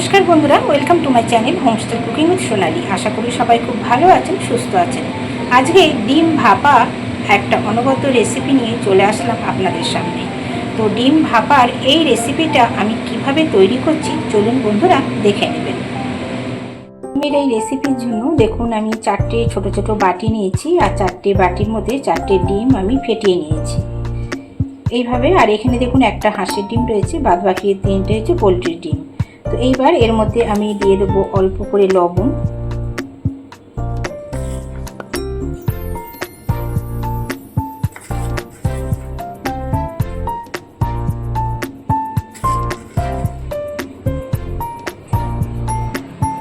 নমস্কার বন্ধুরা welcome to my channel homestay cooking with Sonali আশা করি সবাই খুব ভালো আছেন, সুস্থ আছেন। আজকে ডিম ভাপা একটা অনবদ্য রেসিপি নিয়ে চলে আসলাম আপনাদের সামনে। তো ডিম ভাপার এই রেসিপিটা আমি কীভাবে তৈরি করছি, চলুন বন্ধুরা দেখে নেবেন। ডিমের এই রেসিপির জন্য দেখুন, আমি চারটে ছোট ছোট বাটি নিয়েছি আর চারটে বাটির মধ্যে চারটে ডিম আমি ফেটিয়ে নিয়েছি। এইভাবে, আর এখানে দেখুন একটা হাঁসের ডিম রয়েছে বাদ বাকি তিনটে হচ্ছে পোলট্রির ডিম। তো এইবার এর মধ্যে আমি দিয়ে দেবো অল্প করে লবণ।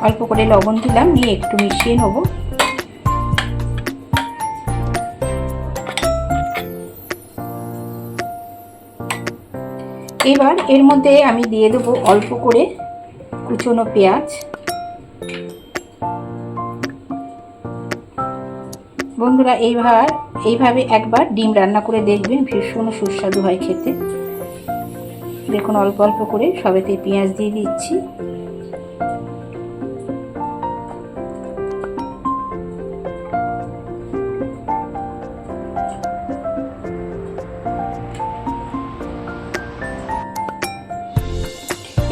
অল্প করে লবণ দিলাম নিয়ে একটু মিশিয়ে নেব। এবার এর মধ্যে আমি দিয়ে দেবো অল্প করে কুচনো পেঁয়াজ। বন্ধুরা, এইবার এইভাবে একবার ডিম রান্না করে দেখবেন, ভীষণ সুস্বাদু হয় খেতে। দেখুন, অল্প অল্প করে সবেতে পেঁয়াজ দিয়ে দিচ্ছি।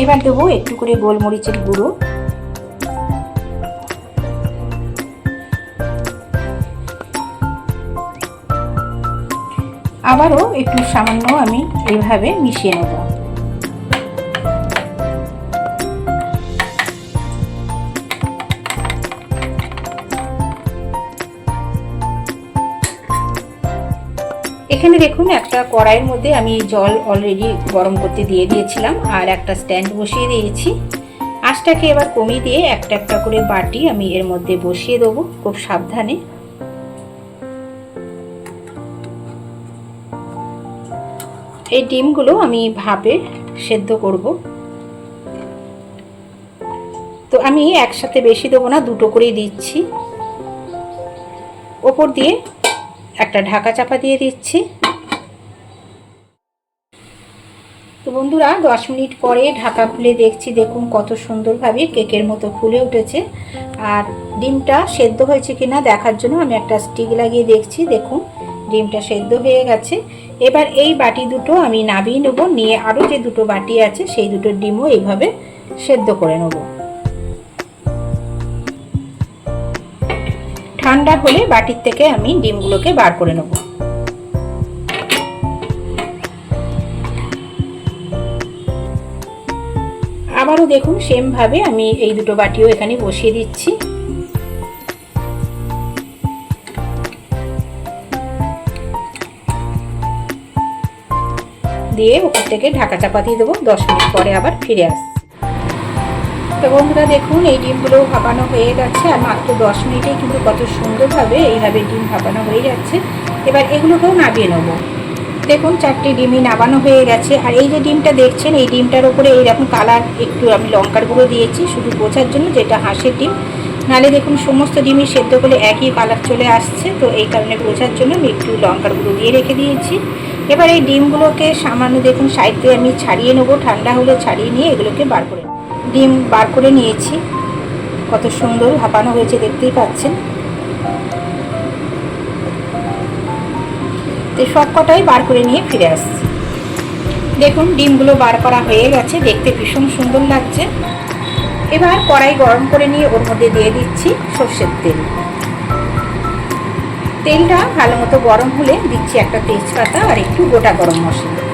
এবার দেবো একটু করে গোলমরিচের গুঁড়ো। আবারও একটু সামান্য আমি এইভাবে মিশিয়ে নেব। এখানে দেখুন, একটা কড়াইয়ের মধ্যে আমি জল অলরেডি গরম করতে দিয়ে দিয়েছিলাম আর একটা স্ট্যান্ড বসিয়ে দিয়েছি। আঁচটাকে এবার কমিয়ে দিয়ে একটা একটা করে বাটি আমি এর মধ্যে বসিয়ে দেবো খুব সাবধানে। এই ডিমগুলো আমি ভাপে সেদ্ধ করব। তো আমি একসাথে বেশি দেবো না, দুটো করেই দিচ্ছি। ওপর দিয়ে একটা ঢাকা চাপা দিয়ে দিচ্ছি। তো বন্ধুরা, দশ মিনিট পরে ঢাকা খুলে দেখছি, দেখুন কত সুন্দরভাবে কেকের মতো ফুলে উঠেছে। আর ডিমটা সেদ্ধ হয়েছে কিনা দেখার জন্য আমি একটা স্টিক লাগিয়ে দেখছি, দেখুন ডিমটা সেদ্ধ হয়ে গেছে। এবার এই বাটি দুটো আমি নাবিয়ে নেব, নিয়ে আরও যে দুটো বাটি আছে, সেই দুটো ডিমও এইভাবে সেদ্ধ করে নেব। ঠান্ডা হলে বাটির থেকে আমি ডিমগুলোকে বার করে নেব। আবারও দেখুন, সেমভাবে আমি এই দুটো বাটিও এখানে বসিয়ে দিচ্ছি। দিয়ে উপর থেকে ঢাকা চাপা দিয়ে দেবো, দশ মিনিট পরে আবার ফিরে আসছি। তো বন্ধুরা দেখুন, এই ডিমগুলো ভাপানো হয়ে গেছে, আর মাত্র দশ মিনিটেই কিন্তু কত সুন্দরভাবে এইভাবে ডিম ভাপানো হয়ে যাচ্ছে। এবার এগুলোকেও নাবিয়ে নেব। দেখুন, চারটি ডিমই নাবানো হয়ে গেছে, আর এই যে ডিমটা দেখছেন, এই ডিমটার উপরে এইরকম কালার একটু আমি লঙ্কার গুঁড়ো দিয়েছি, শুধু বোঝার জন্য যেটা হাঁসের ডিম। নালে দেখুন, সমস্ত ডিমই সেদ্ধ করে একই কালার চলে আসছে, তো এই কারণে বোঝার জন্য আমি একটু লঙ্কার গুঁড়ো দিয়ে রেখে দিয়েছি। এবার এই ডিমগুলোকে সামান্য দেখুন, সাইড দিয়ে আমি ছাড়িয়ে নেব, ঠান্ডা হলে ছাড়িয়ে নিয়ে এগুলোকে বার করে ডিম বার করে নিয়েছি। কত সুন্দর ভাপানো হয়েছে, দেখতেই পাচ্ছেন। তো সব কটাই বার করে নিয়ে ফিরে আসছি। দেখুন, ডিমগুলো বার করা হয়ে গেছে, দেখতে ভীষণ সুন্দর লাগছে। এবার কড়াই গরম করে নিয়ে ওর মধ্যে দিয়ে দিচ্ছি সর্ষের তেল। তেলটা ভালো মতো গরম হলে দিচ্ছি একটা তেজপাতা আর একটু গোটা গরম মশলা।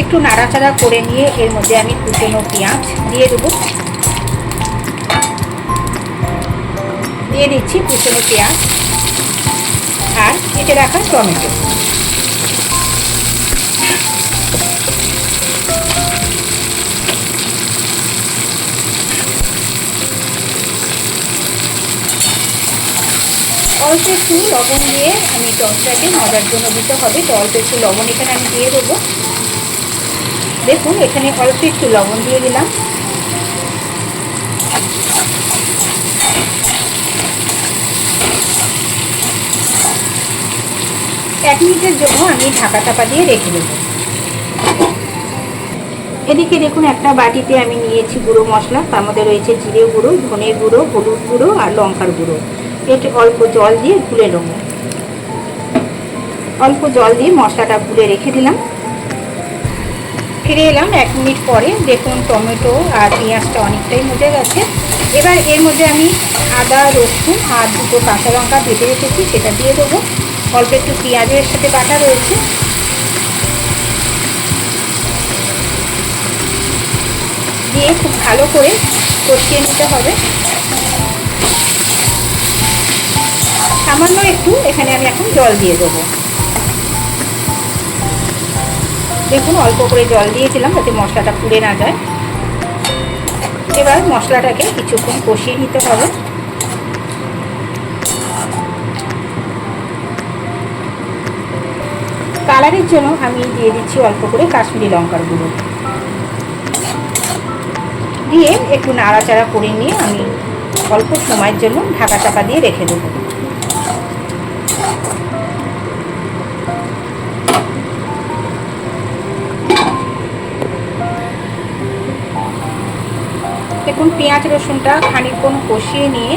একটু নাড়াচাড়া করে নিয়ে এর মধ্যে আমি কুচনো পেঁয়াজ দিয়ে দেবো। দিয়ে দিচ্ছি কুচনো পেঁয়াজ আর কেটে রাখা টমেটো। অল্প একটু লবণ দিয়ে আমি টকটাকে মজার জন্য দিতে হবে। তো অল্প একটু লবণ এখানে আমি দিয়ে দেবো। দেখুন, এখানে অল্প একটু লবণ দিয়ে দিলাম। এক মিনিটের জন্য আমি ঢাকা চাপা দিয়ে রেখে দেবো। এদিকে দেখুন, একটা বাটিতে আমি নিয়েছি গুঁড়ো মশলা। তার মধ্যে রয়েছে জিরে গুঁড়ো, ধনে গুঁড়ো, হলুদ গুঁড়ো আর লঙ্কার গুঁড়ো। এটি অল্প জল দিয়ে গুলে নেব। অল্প জল দিয়ে মশলাটা গুলে রেখে দিলাম। ফিরে এলাম এক মিনিট পরে। দেখুন, টমেটো আর পেঁয়াজটা অনেকটাই মজে গেছে। এবার এর মধ্যে আমি আদা, রসুন আর দুটো কাঁচা লঙ্কা ভেজে রেখেছি, সেটা দিয়ে দেবো। অল্প একটু পেঁয়াজের সাথে বাটা রয়েছে। দিয়ে খুব ভালো করে কষিয়ে নিতে হবে। সামান্য একটু, এখানে আমি এখন জল দিয়ে দেবো। দেখুন, অল্প করে জল দিয়েছিলাম যাতে মশলাটা পুড়ে না যায়। এবার মশলাটাকে কিছুক্ষণ কষিয়ে নিতে হবে। কালারের জন্য আমি দিয়ে দিচ্ছি অল্প করে কাশ্মীরি লঙ্কার গুঁড়ো। দিয়ে একটু নাড়াচাড়া করে নিয়ে আমি অল্প সময়ের জন্য ঢাকা চাপা দিয়ে রেখে দেবো। পেঁয়াজ রসুনটা খানিকক্ষণ কষিয়ে নিয়ে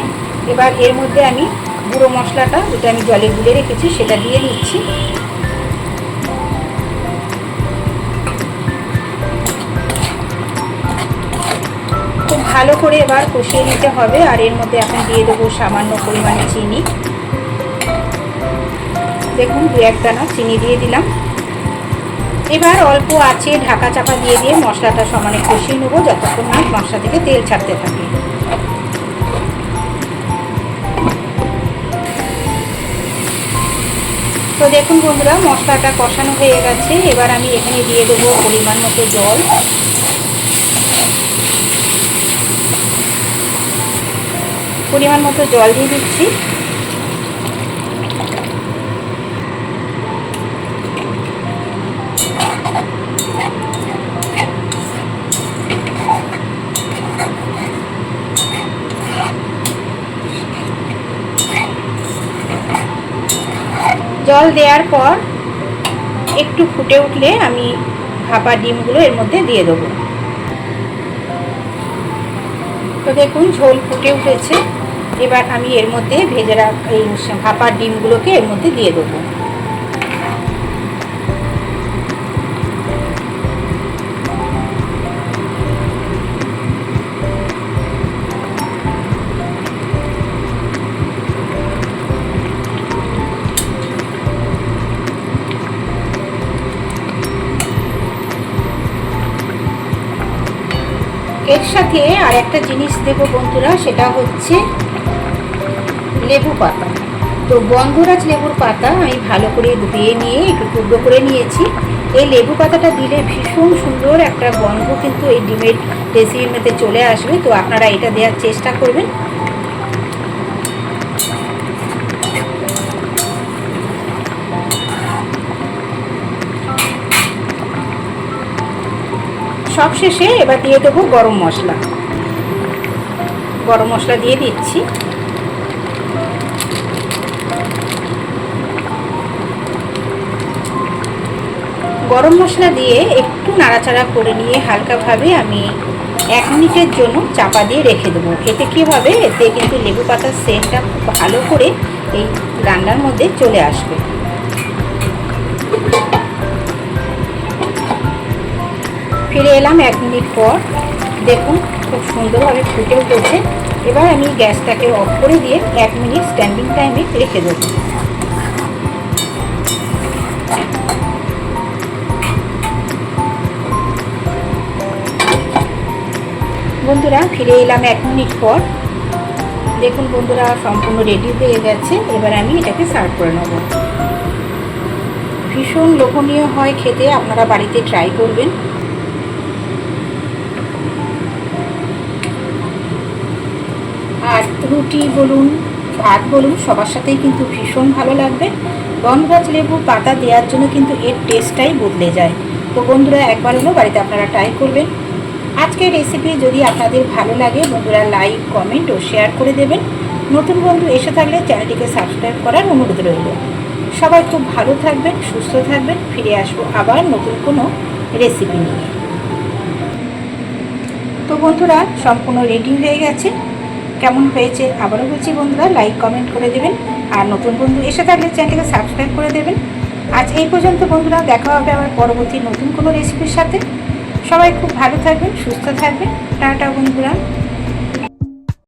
এবার এর মধ্যে আমি গুঁড়ো মশলাটা যেটা আমি জলে গুলে রেখেছি সেটা দিয়ে দিচ্ছি। খুব ভালো করে এবার কষিয়ে নিতে হবে আর এর মধ্যে এখন দিয়ে দেবো সামান্য পরিমাণে চিনি। দেখুন দু এক দানা চিনি দিয়ে দিলাম। এবার অল্প আছে ঢাকা চাপা দিয়ে দিয়ে মশলাটা সমানে কষিয়ে নেব, যতক্ষণ না মশলা থেকে তেল ছাড়তে থাকে। তো দেখুন বন্ধুরা, মশলাটা কষানো হয়ে গেছে। এবার আমি এখানে দিয়ে দেবো পরিমাণ মতো জল। পরিমাণ মতো জল দিয়ে দিচ্ছি। জল দেওয়ার পর একটু ফুটে উঠলে আমি ভাপা ডিমগুলো এর মধ্যে দিয়ে দেবো। তো দেখুন, ঝোল ফুটে উঠেছে। এবার আমি এর মধ্যে ভেজে রাখ এই ভাপা ডিমগুলোকে এর মধ্যে দিয়ে দেবো। সাথে আর একটা জিনিস দেবো বন্ধুরা, সেটা হচ্ছে লেবু পাতা। তো গন্ধরাজ লেবুর পাতা আমি ভালো করে ধুয়ে নিয়ে একটু টুকরো করে নিয়েছি। এই লেবু পাতাটা দিলে ভীষণ সুন্দর একটা গন্ধ কিন্তু এই ডিমের রেসিপির মধ্যে চলে আসবে। তো আপনারা এটা দেওয়ার চেষ্টা করবেন। সব শেষে এবার দিয়ে দেবো গরম মশলা। গরম মশলা দিয়ে দিচ্ছি। গরম মশলা দিয়ে একটু নাড়াচাড়া করে নিয়ে হালকাভাবে আমি এক মিনিটের জন্য চাপা দিয়ে রেখে দেবো। এতে কী হবে? এতে কিন্তু লেবু পাতার সেন্টটা খুব ভালো করে এই রান্নার মধ্যে চলে আসবে। ফিরে এলাম এক মিনিট পর। দেখুন, খুব সুন্দরভাবে ফুটে উঠেছে। এবার আমি গ্যাসটাকে অফ করে দিয়ে এক মিনিট স্ট্যান্ডিং টাইমে রেখে দেবো। বন্ধুরা, ফিরে এলাম এক মিনিট পর। দেখুন বন্ধুরা, সম্পূর্ণ রেডি হয়ে গেছে। এবার আমি এটাকে সার্ভ করে নেব। ভীষণ লোভনীয় হয় খেতে, আপনারা বাড়িতে ট্রাই করবেন। রুটি বলুন, ভাত বলুন, সবার সাথেই কিন্তু ভীষণ ভালো লাগবে। গন্ধরাজ লেবু পাতা দেওয়ার জন্য কিন্তু এর টেস্টটাই বদলে যায়। তো বন্ধুরা, একবার হলেও বাড়িতে আপনারা ট্রাই করবেন। আজকের রেসিপি যদি আপনাদের ভালো লাগে, বন্ধুরা লাইক কমেন্ট ও শেয়ার করে দেবেন। নতুন বন্ধু এসে থাকলে চ্যানেলটিকে সাবস্ক্রাইব করার অনুরোধ রইল। সবাই খুব ভালো থাকবেন, সুস্থ থাকবেন। ফিরে আসব আবার নতুন কোনো রেসিপি নিয়ে। তো বন্ধুরা, সম্পূর্ণ রেডি হয়ে গেছে। কেমন হয়েছে আবারও বলছি বন্ধুরা লাইক কমেন্ট করে দেবেন আর নতুন বন্ধু এসে থাকলে চ্যানেলকে সাবস্ক্রাইব করে দেবেন। আজ এই পর্যন্ত বন্ধুরা, দেখা হবে আমার পরবর্তী নতুন কোনো রেসিপির সাথে। সবাই খুব ভালো থাকবেন, সুস্থ থাকবেন। টাটা বন্ধুরা।